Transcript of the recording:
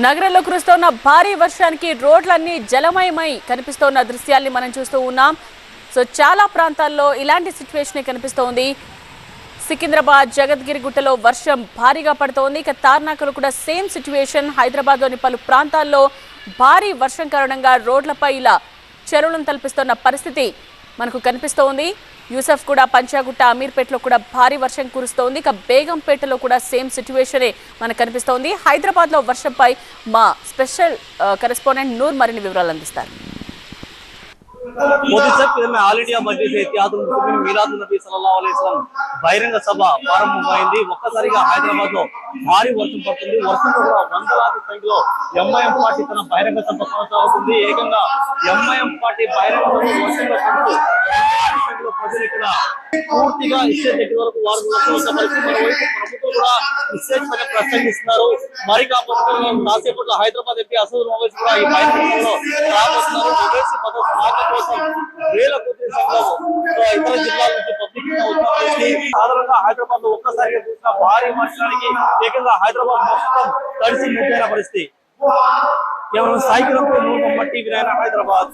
నగరంలో కురుస్తున్న భారీ వర్షానికి రోడ్లన్నీ జలమయమై కనిపిస్తోన్న దృశ్యాల్ని మనం చూస్తూ ఉన్నాం. సో చాలా ప్రాంతాల్లో ఇలాంటి సిచ్యువేషన్ కనిపిస్తోంది. సికింద్రాబాద్ జగద్గిరి గుట్టలో వర్షం భారీగా పడుతోంది. ఇక తార్నాకలో కూడా సేమ్ సిచ్యువేషన్. హైదరాబాద్లోని పలు ప్రాంతాల్లో భారీ వర్షం కారణంగా రోడ్లపై ఇలా చెరువులను తలపిస్తున్న పరిస్థితి మనకు కనిపిస్తోంది. యూసఫ్ కూడా పంచాగుట్ట అమీర్పేటలో కూడా భారీ వర్షం కురుస్తోంది. ఇక బేగంపేటలో కూడా సేమ్ సిచ్యువేషనే మనకు కనిపిస్తోంది. హైదరాబాద్లో వర్షంపై మా స్పెషల్ కరెస్పాండెంట్ నూర్ మరిన్ని వివరాలు అందిస్తారు. मोदी साहब में ऑल इंडिया మజ్లిస్ ఎత్తియాదుల్ ముస్లిమీన్ మీలాద్ నబీ సల్లల్లాహు అలైహి వసల్లం బహిరంగ సభ ప్రారంభమైంది ఒక్కసారిగా హైదరాబాద్ లో భారీ వర్షం పడుతుంది వర్షంలో కూడా వందలాది సంఖ్యలో ఎంఐఎం పార్టీ తన బహిరంగ సభ కొనసాగుతుంది ఏకంగా ఎంఐఎం పార్టీ బహిరంగ సభ వర్షంలో పడుతూ వందలాది సంఖ్యలో ప్రజలు ఇక్కడ పూర్తిగా ఇచ్చే దగ్గర వరకు వారు వర్షం పరిస్థితి మరోవైపు ప్రభుత్వం కూడా విశేషంగా ప్రసంగిస్తున్నారు మరి కాకపోతే కాసేపట్లో హైదరాబాద్ ఎంపీ అసదు మొబైల్స్ కూడా ఈ బహిరంగ సభలో రాబోతున్నారు అవకాశం వేల కొద్ది సంఖ్యలో ఇతర జిల్లాల నుంచి పబ్లిక్ సాధారణంగా హైదరాబాద్ లో ఒక్కసారిగా చూసిన భారీ వర్షానికి ఏకంగా హైదరాబాద్ మొత్తం తడిసి ముట్టైన పరిస్థితి కేవలం సాయికిరంపై నూట మట్టి వినాయన హైదరాబాద్